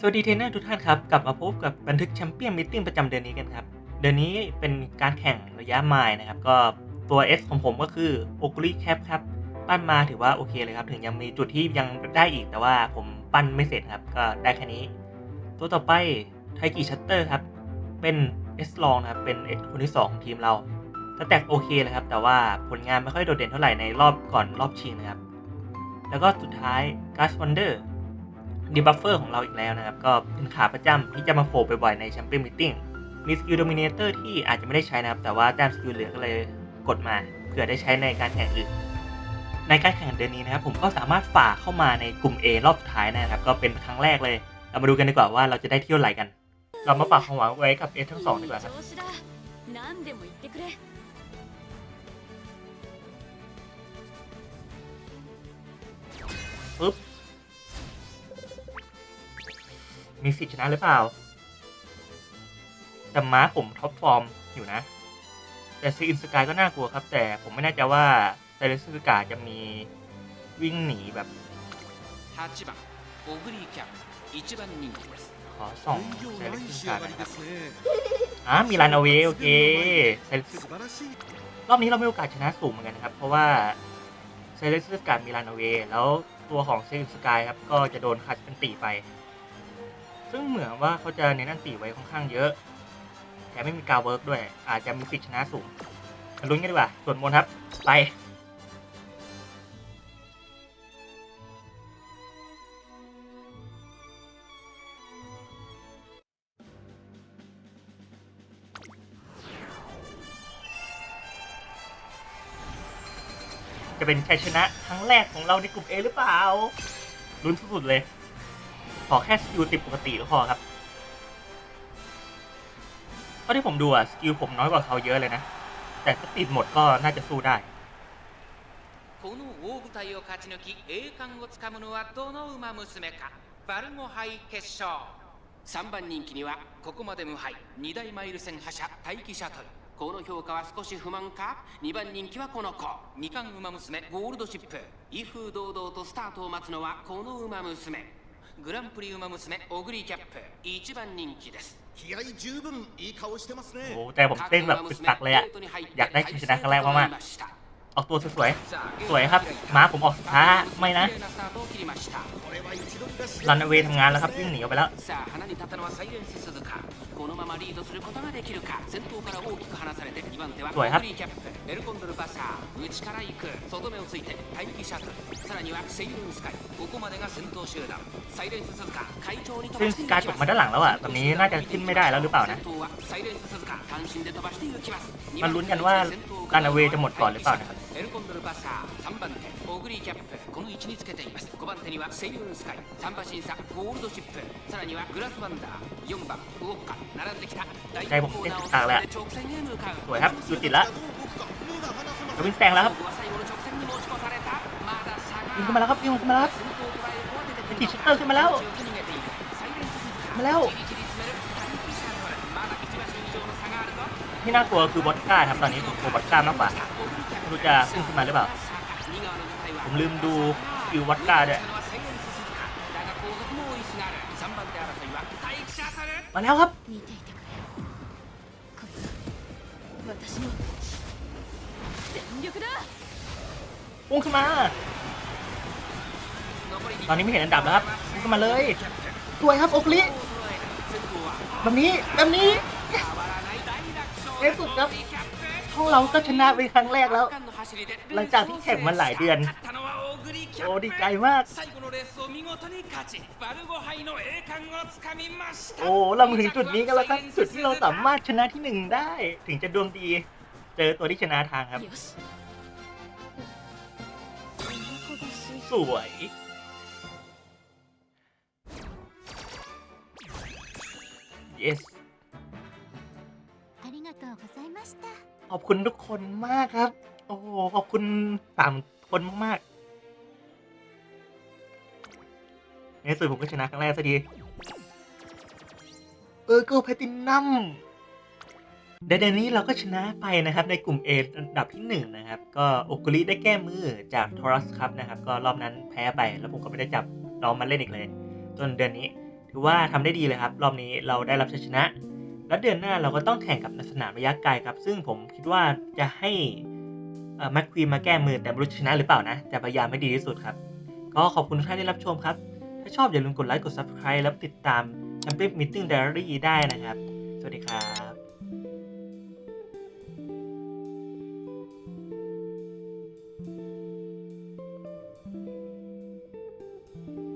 สวัสดีเทรนเนอร์ทุกท่านครับ กลับมาพบกับบันทึกแชมเปี้ยนมิทติ้งประจำเดือนนี้กันครับ เดือนนี้เป็นการแข่งระยะไมล์นะครับ ก็ตัว S ของผมก็คือ o g l y Cap ครับ ปั้นมาถือว่าโอเคเลยครับ ถึงยังมีจุดที่ยังได้อีกแต่ว่าผมปั้นไม่เสร็จครับ ก็ได้แค่นี้ ตัวต่อไปไทกิชัตเตอร์ครับ เป็น S ลองนะครับเป็น S คนที่ 2 ของทีมเราสแต็กโอเคเลยครับ แต่ว่าผลงานไม่ค่อยโดดเด่นเท่าไหร่ในรอบก่อนรอบชิงนะครับแล้วก็สุดท้าย g a s Wonder ดี ดีบัฟเฟอร์ของเราอีกแล้วนะครับ ก็เป็นขาประจำที่จะมาโผล่บ่อยๆในแชมเปี้ยนมิทติ้งมีสกิลโดมิเนเตอร์ที่อาจจะไม่ได้ใช้นะครับ แต่ว่าแต้มสกิลเหลือก็เลยกดมาเผื่อได้ใช้ในการแข่งอื่น ในการแข่งเดือนนี้นะครับผมก็สามารถฝ่าเข้ามาในกลุ่ม A รอบท้ายนะครับ ก็เป็นครั้งแรกเลย เรามาดูกันดีกว่าว่าเราจะได้เที่ยวไหลกัน เรามาฝากความหวังไว้กับเอทั้งสองดีกว่าครับปึ๊บ มีสิทธิ์ชนะหรือเปล่า แต่ม้าผมท็อปฟอร์มอยู่นะ แต่ซีอินสกายก็น่ากลัวครับ แต่ผมไม่แน่ใจว่าไซเลสสกาจะมีวิ่งหนีแบบขอส่องไซเลสสกานะครับอ่ามีลานอาเวโอเคไซเลสรอบนี้เราไม่โอกาสชนะสูงเหมือนกันนะครับ เพราะว่าไซเลสสกามีลานอาเวแล้วตัวของเซนสกายครับ ก็จะโดนคัดเป็นตีไป ซึ่งเหมือนว่าเขาจะเน้นอันตีไว้ค่อนข้างเยอะแต่ไม่มีการเวิร์กด้วย อาจจะมีสิทธิชนะสูงลุ้นกันดีกว่า ส่วนมนครับ ไป จะเป็นชัยชนะครั้งแรกของเราในกลุ่ม A หรือเปล่าลุ้นสุดๆเลย ขอแค่สกิลติดปกติก็พอครับเท่าที่ผมดูอะสกิลผมน้อยกว่าเขาเยอะเลยนะ แต่ถ้าติดหมดก็น่าจะสู้ได้ この大舞台を勝ち抜き栄冠をつかむのはどの馬娘かバルゴハイ決勝3番人気にはここまで無敗2大マイル戦覇者待機シャトルこの評価は少し不満か2番人気はこの子2冠馬娘ゴールドシップ威風堂々とスタートを待つのはこの馬娘 グランプリ馬娘オグリーキャップ1番人気です気合十分いい顔してます โอ้ ね โหแต่ผมเต้นแบบตึกตักเลยอะ อยากได้ชัยชนะครั้งแรกมากๆ ออกตัวสวยๆ สวยครับ ม้าผมออกช้า ไม่นะ これは一度が仕 รันเวย์ทำงานแล้วครับ วิ่งหนีออกไปแล้ว さあ花に立ったのはサイレンス鈴鹿このままリードすることができるか先頭から大きく離されて2番手はสวยครับ オグリーキャップメルコンドルバサー内から行く外目をついて待機シャトルさらにはセイルンスカイここまでが先頭集団サイレンス鈴鹿会長に飛 ซึ่ง ばしてい การ き จบ ま มาด้านหลังแล้วอะแบบนี้น่าจะขึ้นไม่ได้แล้วหรือเปล่านะ 先頭はサイレンス鈴鹿単身で飛ばしていきます มาลุ้นกันว่ารันเวย์จะหมดก่อนหรือเปล่านะครับ メルコンドルバサー3番手 オグリーキャップこの位置につけています5番手にはセイルンスカイ3馬審査ゴールドシップさらにはグラスワンダー4番ウォッカ並んできた第ได้ 4 ผม コー เต้น ナーを ตึกตักแล้ว 進んで直線へ向かう สวยครับดูติดแล้ว どう動くか目が離せま จะ せん วิ่งแซงแล้วครับ ここは最後の直線に持ち越されたまだ差が วิ่งขึ้นมาแล้วครับวิ่งขึ้นมาแล้วครับ 先頭を捉えることが出てくる ทีชิตเตอร์ขึ้นมาแล้ว 内を逃げているサイレンス鈴鹿 มาแล้ว じりじり詰めるタイピシャトルまだ1馬身以上の差があるぞ ที่น่ากลัวคือบอสก้าครับ ตอนนี้ผมกลัวบอสก้ามากกว่า ไม่รู้จะขึ้นขึ้นมาหรือเปล่า ผมลืมดูอิววัตกาเด้วยมาแล้วครับพุ่งขึ้นมา ตอนนี้ไม่เห็นอันดับแล้วครับพุ่งขึ้นมาเลยสวยครับโอคลิแบบนี้แบบนี้เในสุดครับพวกเราก็ชนะไปครั้งแรกแล้ว หลังจากที่แข่งมาหลายเดือน โอ้ดีใจมาก 最後のレースを見事に勝ちバルゴ杯の栄冠をつかみました โอ้เรามาถึงจุดนี้กันแล้วครับ จุดที่เราสามารถชนะที่หนึ่งได้ ถึงจะดวงดี เจอตัวที่ชนะทางครับ よしお腹が空い สวย yes ありがとうございました ขอบคุณทุกคนมากครับ โอ้โหขอบคุณสามคนมากๆในสุดผมก็ชนะครั้งแรกสักทีเออร์เกิลแพตินัมในเดือนนี้เราก็ชนะไปนะครับในกลุ่ม A อันดับที่หนึ่งนะครับ ก็โอกุลิได้แก้มือจากทอรัสครับนะครับ ก็รอบนั้นแพ้ไปแล้วผมก็ไม่ได้จับเรามาเล่นอีกเลย จนเดือนนี้ ถือว่าทำได้ดีเลยครับ รอบนี้เราได้รับชัยชนะ แล้วเดือนหน้าเราก็ต้องแข่งกับสนามระยะไกลครับ ซึ่งผมคิดว่าจะให้แม็กควีนมาแก้มือแต่ไม่รู้ชนะหรือเปล่านะจะพยายามให้ดีที่สุดครับ ก็ขอบคุณทุกท่านที่รับชมครับ ถ้าชอบอย่าลืมกดไลค์กด Subscribe แล้วติดตาม Champion Meeting Diary ได้นะครับ สวัสดีครับ